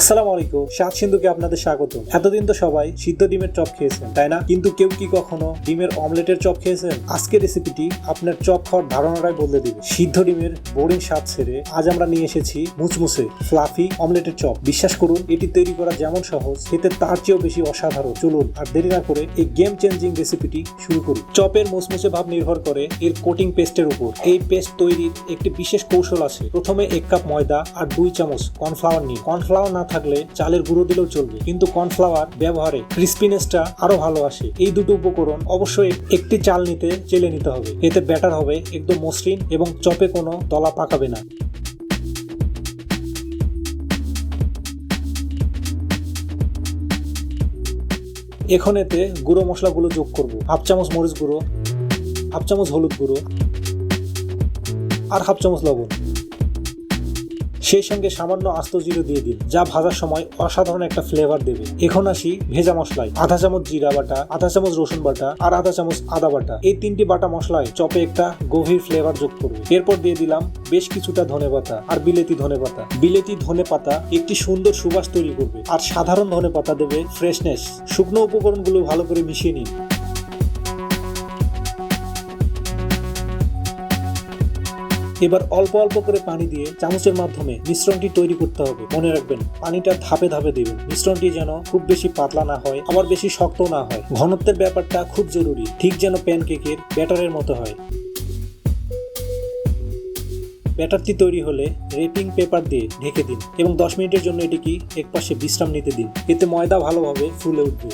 আসসালামু আলাইকুম, স্বাদ সিন্ধুকে আপনাদের স্বাগত এতদিন তো সবাই সিদ্ধ ডিমের চপ খেয়েছেন, তাই না? কিন্তু কেউ কি কখনো ডিমের অমলেটের চপ খেয়েছেন? আজকের রেসিপিটি আপনার চপ খাওয়ার ধারণাটাই বদলে দিবে। সিদ্ধ ডিমের বোরিং স্বাদ ছেড়ে আজ আমরা নিয়ে এসেছি মুচমুচে ফ্লাফি অমলেটের চপ। বিশ্বাস করুন, এটি তৈরি করা যেমন সহজ, খেতে তার চেয়েও বেশি অসাধারণ। চলুন, আর দেরি না করে এই গেম চেঞ্জিং রেসিপিটি শুরু করি। চপের মুচমুচে ভাব নির্ভর করে এর কোটিং পেস্টের উপর। এই পেস্ট তৈরির একটি বিশেষ কৌশল আছে। প্রথমে এক কাপ ময়দা আর দুই চামচ কর্নফ্লাওয়ার নিন। কর্নফ্লাওয়ার না থাকলে চালের গুঁড়ো দিলেও চলবে। কিন্তু কর্নফ্লাওয়ার ব্যবহারে ক্রিস্পিনেসটা আরও ভালো আসে। এই দুটো উপকরণ অবশ্যই একটি চাল নিতে চেলে নিতে হবে। এতে ব্যাটার হবে একদম মসৃণ এবং চপে কোনো দলা পাকাবে না। এখন এতে গুঁড়ো মশলাগুলো যোগ করব। হাফ চামচ মরিচ গুঁড়ো, হাফ চামচ হলুদ গুঁড়ো আর হাফ চামচ লবণ। সেই সঙ্গে সামান্য আস্ত জিরো দিয়ে দিন, যা ভাজার সময় অসাধারণ একটা ফ্লেভার দেবে। এখন আসি ভেজা মশলায়। আধা চামচ জিরা বাটা, আধা চামচ রসুন বাটা আর আধা চামচ আদা বাটা। এই তিনটি বাটা মশলায় চপে একটা গভীর ফ্লেভার যোগ করবে। এরপর দিয়ে দিলাম বেশ কিছুটা ধনে পাতা আর বিলেতি ধনে পাতা। বিলেতি ধনে পাতা একটি সুন্দর সুবাস তৈরি করবে আর সাধারণ ধনে পাতা দেবে ফ্রেশনেস শুকনো উপকরণগুলো ভালো করে মিশিয়ে নিন। এবার অল্প অল্প করে পানি দিয়ে চামচের মাধ্যমে মিশ্রণটি তৈরি করতে হবে। মনে রাখবেন, পানিটা ধাপে ধাপে দিবেন। মিশ্রণটি যেন খুব বেশি পাতলা না হয়, আবার বেশি শক্ত না হয়। ঘনত্বের ব্যাপারটা খুব জরুরি, ঠিক যেন প্যানকেকের ব্যাটারের মতো হয়। ব্যাটারটি তৈরি হলে রেপিং পেপার দিয়ে ঢেকে দিন এবং দশ মিনিটের জন্য এটিকে একপাশে বিশ্রাম নিতে দিন। এতে ময়দা ভালোভাবে ফুলে উঠবে।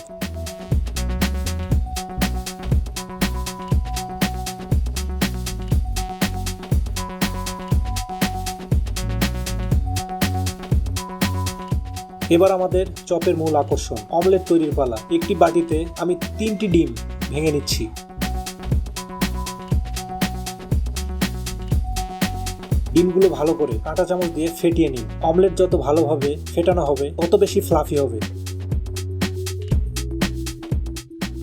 এবার আমাদের চপের মূল আকর্ষণ, অমলেট তৈরির পালা। একটি বাটিতে আমি তিনটি ডিম ভেঙে নিচ্ছি। ডিমগুলো ভালো করে কাঁটা চামচ দিয়ে ফেটিয়ে নিন। অমলেট যত ভালোভাবে ফেটানো হবে, তত বেশি ফ্লাফি হবে।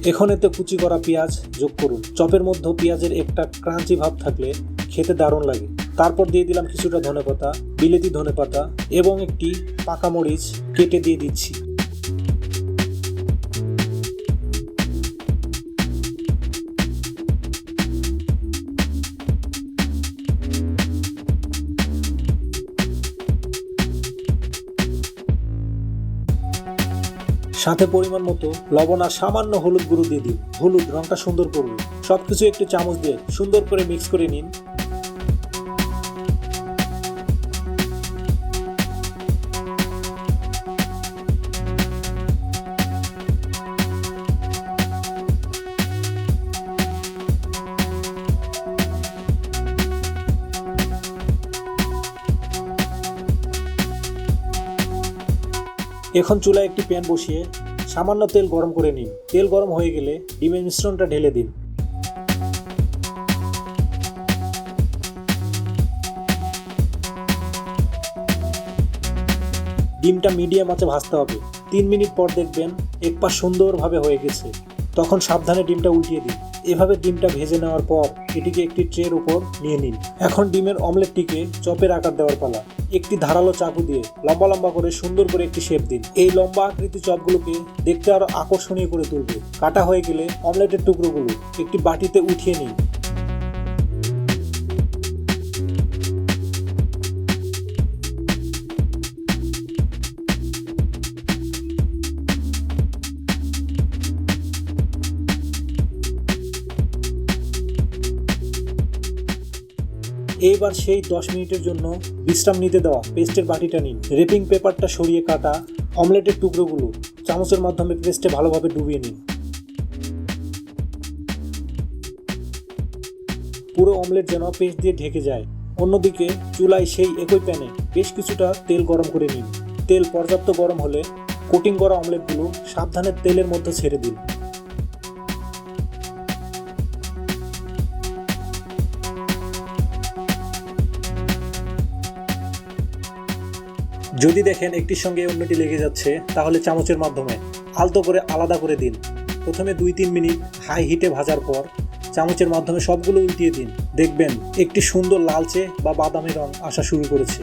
এখন এতে কুচি করা পেঁয়াজ যোগ করুন। চপের মধ্যে পেঁয়াজের একটা ক্রাঞ্চি ভাব থাকলে খেতে দারুণ লাগে। তারপর দিয়ে দিলাম কিছুটা ধনেপাতা, বিলেতি ধনেপাতা এবং একটি পাকা মরিচ কেটে দিয়ে দিচ্ছি। সাথে পরিমাণ মতো লবণ আর সামান্য হলুদ গুঁড়ো দিয়ে দিন। হলুদ রংটা সুন্দর করবে সবকিছু একটু চামচ দিয়ে সুন্দর করে মিক্স করে নিন। এখন চুলায় একটি প্যান বসিয়ে সামান্য তেল গরম করে নিন। তেল গরম হয়ে গেলে ডিমের মিশ্রণটা ঢেলে দিন। ডিমটা মিডিয়াম আছে ভাজতে হবে। তিন মিনিট পর দেখবেন এক পা সুন্দরভাবে হয়ে গেছে। তখন সাবধানে ডিমটা উল্টিয়ে দিন। এভাবে ডিমটা ভেজে নেওয়ার পর এটিকে একটি ট্রের উপর নিয়ে নিন। এখন ডিমের অমলেটটিকে চপের আকার দেওয়ার পালা। একটি ধারালো চাকু দিয়ে লম্বা লম্বা করে সুন্দর করে একটি শেপ দিন। এই লম্বা আকৃতি চপগুলোকে দেখতে আরও আকর্ষণীয় করে তুলবে। কাটা হয়ে গেলে অমলেটের টুকরোগুলো একটি বাটিতে উঠিয়ে নিন। এইবার সেই দশ মিনিটের জন্য বিশ্রাম নিতে দেওয়া পেস্টের বাটিটা নিন। রেপিং পেপারটা সরিয়ে কাটা অমলেটের টুকরোগুলো চামচের মাধ্যমে পেস্টে ভালোভাবে ডুবিয়ে নিন। পুরো অমলেট যেন পেস্ট দিয়ে ঢেকে যায়। অন্যদিকে চুলায় সেই একই প্যানে বেশ কিছুটা তেল গরম করে নিন। তেল পর্যাপ্ত গরম হলে কোটিং করা অমলেটগুলো সাবধানে তেলের মধ্যে ছেড়ে দিন। যদি দেখেন একটির সঙ্গে অন্যটি লেগে যাচ্ছে, তাহলে চামচের মাধ্যমে আলতো করে আলাদা করে দিন। প্রথমে দুই তিন মিনিট হাই হিটে ভাজার পর চামচের মাধ্যমে সবগুলো উল্টিয়ে দিন। দেখবেন একটি সুন্দর লালচে বা বাদামি রং আসা শুরু করেছে।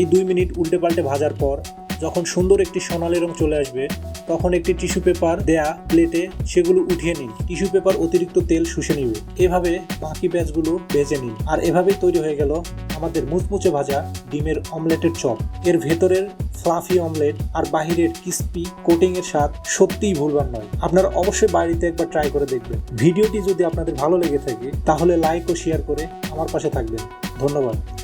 এই দুই মিনিট উল্টে পাল্টে ভাজার পর যখন সুন্দর একটি সোনালি রং চলে আসবে তখন একটি টিস্যু পেপার দেয়া প্লেটে সেগুলো উঠিয়ে নিন। টিস্যু পেপার অতিরিক্ত তেল শুষে নিবে। এভাবে বাকি ব্যাচগুলো ভেজে নিন। আর এভাবেই তৈরি হয়ে গেল আমাদের মুচমুচে ভাজা ডিমের অমলেটের চপ। এর ভেতরের ফ্লাফি অমলেট আর বাহিরের ক্রিস্পি কোটিং এর স্বাদ সত্যিই ভুলবার নয়। আপনারা অবশ্যই বাড়িতে একবার ট্রাই করে দেখবেন। ভিডিওটি যদি আপনাদের ভালো লেগে থাকে, তাহলে লাইক ও শেয়ার করে আমার পাশে থাকবেন। ধন্যবাদ।